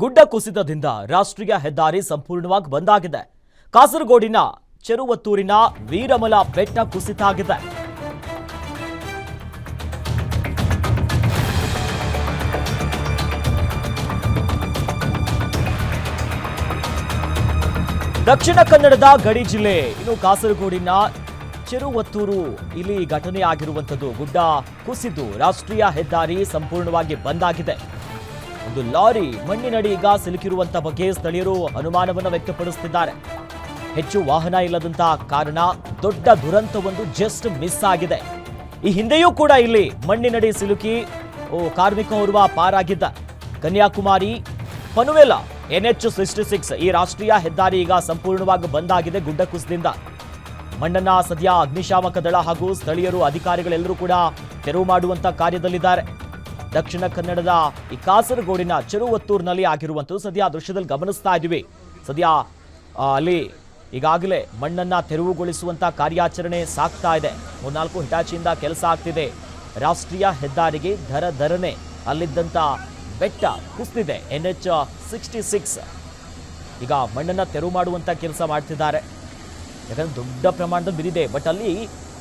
ಗುಡ್ಡ ಕುಸಿತದಿಂದ ರಾಷ್ಟ್ರೀಯ ಹೆದ್ದಾರಿ ಸಂಪೂರ್ಣವಾಗಿ ಬಂದಾಗಿದೆ. ಕಾಸರಗೋಡಿನ ಚೆರುವತ್ತೂರಿನ ವೀರಮಲ ಬೆಟ್ಟ ಕುಸಿತ ಆಗಿದೆ ದಕ್ಷಿಣ ಕನ್ನಡದ ಗಡಿ ಜಿಲ್ಲೆ, ಇನ್ನು ಕಾಸರಗೋಡಿನ ಚೆರುವತ್ತೂರು ಇಲ್ಲಿ ಘಟನೆ ಆಗಿರುವಂಥದ್ದು ಗುಡ್ಡ ಕುಸಿದು ರಾಷ್ಟ್ರೀಯ ಹೆದ್ದಾರಿ ಸಂಪೂರ್ಣವಾಗಿ ಬಂದಾಗಿದೆ. ಒಂದು ಲಾರಿ ಮಣ್ಣಿನಡಿ ಈಗ ಸಿಲುಕಿರುವಂತ ಬಗ್ಗೆ ಸ್ಥಳೀಯರು ಅನುಮಾನವನ್ನು ವ್ಯಕ್ತಪಡಿಸುತ್ತಿದ್ದಾರೆ. ಹೆಚ್ಚು ವಾಹನ ಇಲ್ಲದಂತಹ ಕಾರಣ ದೊಡ್ಡ ದುರಂತವೊಂದು ಜಸ್ಟ್ ಮಿಸ್ ಆಗಿದೆ. ಈ ಹಿಂದೆಯೂ ಕೂಡ ಇಲ್ಲಿ ಮಣ್ಣಿನಡಿ ಸಿಲುಕಿ ಕಾರ್ಮಿಕ ಓರ್ವ ಪಾರಾಗಿದ್ದ. Kanyakumari, Panvel, NH sixty six ಈ ರಾಷ್ಟ್ರೀಯ ಹೆದ್ದಾರಿ ಈಗ ಸಂಪೂರ್ಣವಾಗಿ ಬಂದಾಗಿದೆ ಗುಡ್ಡ ಕುಸಿದಿಂದ ಮಣ್ಣನ್ನ ಸದ್ಯ ಅಗ್ನಿಶಾಮಕ ದಳ ಹಾಗೂ ಸ್ಥಳೀಯರು, ಅಧಿಕಾರಿಗಳೆಲ್ಲರೂ ಕೂಡ ತೆರವು ಮಾಡುವಂತ ಕಾರ್ಯದಲ್ಲಿದ್ದಾರೆ. ದಕ್ಷಿಣ ಕನ್ನಡದ ಈ ಕಾಸರಗೋಡಿನ ಚೆರುವತ್ತೂರಿನಲ್ಲಿ ಆಗಿರುವಂಥದ್ದು ಸದ್ಯ ದೃಶ್ಯದಲ್ಲಿ ಗಮನಿಸ್ತಾ ಇದ್ದೀವಿ. ಸದ್ಯ ಅಲ್ಲಿ ಈಗಾಗಲೇ ಮಣ್ಣನ್ನ ತೆರವುಗೊಳಿಸುವಂತ ಕಾರ್ಯಾಚರಣೆ ಸಾಗ್ತಾ ಇದೆ. ಮೂರ್ನಾಲ್ಕು ಹಿಟಾಚಿಯಿಂದ ಕೆಲಸ ಆಗ್ತಿದೆ. ರಾಷ್ಟ್ರೀಯ ಹೆದ್ದಾರಿಗೆ ದರ ದರನೆ ಅಲ್ಲಿದ್ದಂತ ಬೆಟ್ಟ ಕುಸಿದಿದೆ. ಎನ್ ಎಚ್ ಸಿಕ್ಸ್ಟಿ ಸಿಕ್ಸ್ ಈಗ ಮಣ್ಣನ್ನ ತೆರವು ಮಾಡುವಂತ ಕೆಲಸ ಮಾಡ್ತಿದ್ದಾರೆ. ಯಾಕಂದ್ರೆ ದೊಡ್ಡ ಪ್ರಮಾಣದ ಬಿರಿದೆ ಬಟ್ ಅಲ್ಲಿ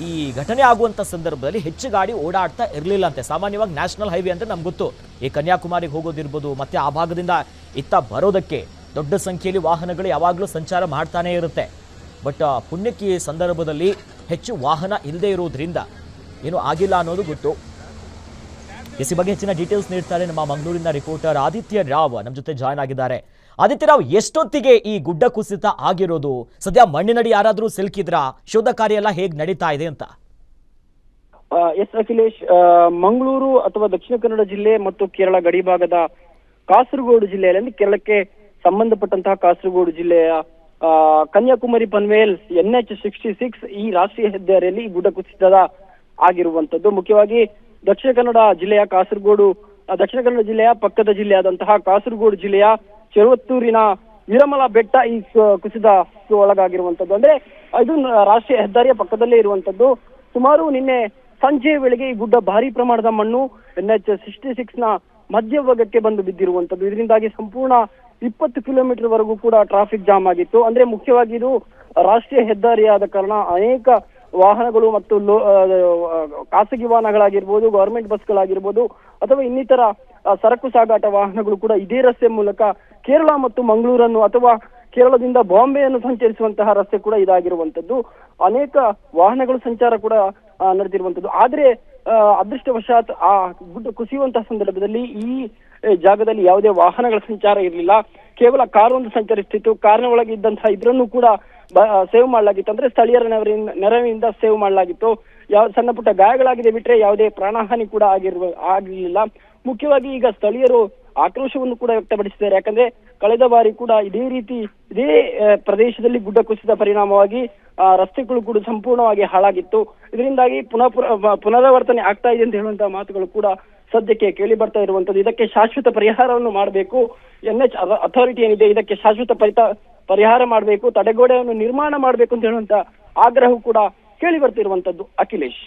ಈ ಘಟನೆ ಆಗುವಂತ ಸಂದರ್ಭದಲ್ಲಿ ಹೆಚ್ಚು ಗಾಡಿ ಓಡಾಡ್ತಾ ಇರಲಿಲ್ಲ ಅಂತೆ. ಸಾಮಾನ್ಯವಾಗಿ ನ್ಯಾಷನಲ್ ಹೈವೇ ಅಂದ್ರೆ ನಮ್ಗೆ ಗೊತ್ತು. ಈ ಕನ್ಯಾಕುಮಾರಿಗೆ ಹೋಗೋದಿರ್ಬೋದು, ಮತ್ತೆ ಆ ಭಾಗದಿಂದ ಇತ್ತ ಬರೋದಕ್ಕೆ ದೊಡ್ಡ ಸಂಖ್ಯೆಯಲ್ಲಿ ವಾಹನಗಳು ಯಾವಾಗಲೂ ಸಂಚಾರ ಮಾಡ್ತಾನೇ ಇರುತ್ತೆ. ಬಟ್ ಪುಣ್ಯಕ್ಕೆ ಸಂದರ್ಭದಲ್ಲಿ ಹೆಚ್ಚು ವಾಹನ ಇಲ್ಲದೆ ಇರುವುದರಿಂದ ಏನು ಆಗಿಲ್ಲ ಅನ್ನೋದು ಗೊತ್ತು. ಎಸ್ ಬಗ್ಗೆ ಹೆಚ್ಚಿನ ಡೀಟೇಲ್ಸ್ ನೀಡ್ತಾರೆ ನಮ್ಮ ಮಂಗಳೂರಿನ ರಿಪೋರ್ಟರ್ ಆದಿತ್ಯ ರಾವ್. ನಮ್ಮ ಜೊತೆ ಜಾಯ್ನ್ ಆಗಿದ್ದಾರೆ. ಆದಿತ್ಯ ರಾವ್, ಎಷ್ಟೊತ್ತಿಗೆ ಈ ಗುಡ್ಡ ಕುಸಿತ ಆಗಿರೋದು? ಸದ್ಯ ಮಣ್ಣಿನಡಿ ಯಾರಾದರೂ ಸಿಲುಕಿದ್ರಾ? ಶೋಧ ಕಾರ್ಯ ಎಲ್ಲ ಹೇಗೆ ನಡೀತಾ ಇದೆ ಅಂತ? ಎಸ್ ಅಖಿಲೇಶ್ ಮಂಗಳೂರು ಅಥವಾ ದಕ್ಷಿಣ ಕನ್ನಡ ಜಿಲ್ಲೆ ಮತ್ತು ಕೇರಳ ಗಡಿ ಭಾಗದ ಕಾಸರಗೋಡು ಜಿಲ್ಲೆಯಲ್ಲಿ ಕೇರಳಕ್ಕೆ ಸಂಬಂಧಪಟ್ಟಂತಹ ಕಾಸರಗೋಡು ಜಿಲ್ಲೆಯ Kanyakumari Panvel N H sixty six ಈ ರಾಷ್ಟ್ರೀಯ ಹೆದ್ದಾರಿಯಲ್ಲಿ ಗುಡ್ಡ ಕುಸಿತದ ಆಗಿರುವಂತದ್ದು ಮುಖ್ಯವಾಗಿ ದಕ್ಷಿಣ ಕನ್ನಡ ಜಿಲ್ಲೆಯ ಕಾಸರಗೋಡು ದಕ್ಷಿಣ ಕನ್ನಡ ಜಿಲ್ಲೆಯ ಪಕ್ಕದ ಜಿಲ್ಲೆಯಾದಂತಹ ಕಾಸರಗೋಡು ಜಿಲ್ಲೆಯ ಚೆರುವತ್ತೂರಿನ ವಿರಮಲ ಬೆಟ್ಟ ಈ ಕುಸಿದ ಒಳಗಾಗಿರುವಂತದ್ದು. ಅಂದ್ರೆ ಇದು ರಾಷ್ಟ್ರೀಯ ಹೆದ್ದಾರಿಯ ಪಕ್ಕದಲ್ಲೇ ಇರುವಂತದ್ದು. ಸುಮಾರು ನಿನ್ನೆ ಸಂಜೆ ವೇಳೆಗೆ ಈ ಗುಡ್ಡ ಭಾರಿ ಪ್ರಮಾಣದ ಮಣ್ಣು ಎನ್ ಎಚ್ ಸಿಕ್ಸ್ಟಿ ಸಿಕ್ಸ್ನ ಮಧ್ಯಭಾಗಕ್ಕೆ ಬಂದು ಬಿದ್ದಿರುವಂತದ್ದು. ಇದರಿಂದಾಗಿ ಸಂಪೂರ್ಣ ಇಪ್ಪತ್ತು ಕಿಲೋಮೀಟರ್ ವರೆಗೂ ಕೂಡ ಟ್ರಾಫಿಕ್ ಜಾಮ್ ಆಗಿತ್ತು. ಅಂದ್ರೆ ಮುಖ್ಯವಾಗಿ ಇದು ರಾಷ್ಟ್ರೀಯ ಹೆದ್ದಾರಿಯಾದ ಕಾರಣ ಅನೇಕ ವಾಹನಗಳು ಮತ್ತು ಲೋ- ಖಾಸಗಿ ವಾಹನಗಳಾಗಿರ್ಬೋದು ಗವರ್ಮೆಂಟ್ ಬಸ್ಗಳಾಗಿರ್ಬೋದು ಅಥವಾ ಇನ್ನಿತರ ಸರಕು ಸಾಗಾಟ ವಾಹನಗಳು ಕೂಡ ಇದೇ ರಸ್ತೆ ಮೂಲಕ ಕೇರಳ ಮತ್ತು ಮಂಗಳೂರನ್ನು ಅಥವಾ ಕೇರಳದಿಂದ ಬಾಂಬೆಯನ್ನು ಸಂಚರಿಸುವಂತಹ ರಸ್ತೆ ಕೂಡ ಇದಾಗಿರುವಂತದ್ದು ಅನೇಕ ವಾಹನಗಳು ಸಂಚಾರ ಕೂಡ ನಡೆದಿರುವಂತದ್ದು ಆದ್ರೆ ಅದೃಷ್ಟವಶಾತ್ ಆ, ಗುಡ್ಡ ಕುಸಿಯುವಂತಹ ಸಂದರ್ಭದಲ್ಲಿ ಈ ಜಾಗದಲ್ಲಿ ಯಾವುದೇ ವಾಹನಗಳ ಸಂಚಾರ ಇರಲಿಲ್ಲ. ಕೇವಲ ಕಾರ್ ಒಂದು ಸಂಚರಿಸ್ತಿತ್ತು ಕಾರಿನ ಒಳಗೆ ಇದ್ದಂತಹ ಇದ್ರನ್ನು ಕೂಡ ಸೇವ್ ಮಾಡಲಾಗಿತ್ತು. ಅಂದ್ರೆ ಸ್ಥಳೀಯರ ನೆರವಿನಿಂದ ನೆರವಿನಿಂದ ಸೇವ್ ಮಾಡಲಾಗಿತ್ತು. ಯಾವ ಸಣ್ಣ ಪುಟ್ಟ ಗಾಯಗಳಾಗಿದೆ ಬಿಟ್ರೆ ಯಾವುದೇ ಪ್ರಾಣಹಾನಿ ಕೂಡ ಆಗಿರುವ ಆಗಲಿಲ್ಲ. ಮುಖ್ಯವಾಗಿ ಈಗ ಸ್ಥಳೀಯರು ಆಕ್ರೋಶವನ್ನು ಕೂಡ ವ್ಯಕ್ತಪಡಿಸಿದ್ದಾರೆ. ಯಾಕಂದ್ರೆ ಕಳೆದ ಬಾರಿ ಕೂಡ ಇದೇ ರೀತಿ ಇದೇ ಪ್ರದೇಶದಲ್ಲಿ ಗುಡ್ಡ ಕುಸಿದ ಪರಿಣಾಮವಾಗಿ ಆ, ರಸ್ತೆಗಳು ಕೂಡ ಸಂಪೂರ್ಣವಾಗಿ ಹಾಳಾಗಿತ್ತು. ಇದರಿಂದಾಗಿ ಪುನಃ ಪುನರಾವರ್ತನೆ ಆಗ್ತಾ ಇದೆ ಅಂತ ಹೇಳುವಂತಹ ಮಾತುಗಳು ಕೂಡ ಸದ್ಯಕ್ಕೆ ಕೇಳಿ ಬರ್ತಾ ಇರುವಂತದ್ದು. ಇದಕ್ಕೆ ಶಾಶ್ವತ ಪರಿಹಾರವನ್ನು ಮಾಡಬೇಕು. ಎನ್ ಎಚ್ ಅಥಾರಿಟಿ ಏನಿದೆ, ಇದಕ್ಕೆ ಶಾಶ್ವತ ಪರಿತ, ಪರಿಹಾರ ಮಾಡಬೇಕು, ತಡೆಗೋಡೆಯನ್ನು ನಿರ್ಮಾಣ ಮಾಡಬೇಕು ಅಂತ ಹೇಳುವಂತ ಆಗ್ರಹ ಕೂಡ ಕೇಳಿ ಬರ್ತಿರುವಂತದ್ದು ಅಖಿಲೇಶ್.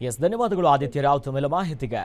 ಎಸ್, ಧನ್ಯವಾದಗಳು ಆದಿತ್ಯ ರಾವ್, ತಮ್ಮೆಲ್ಲ ಮಾಹಿತಿಗೆ.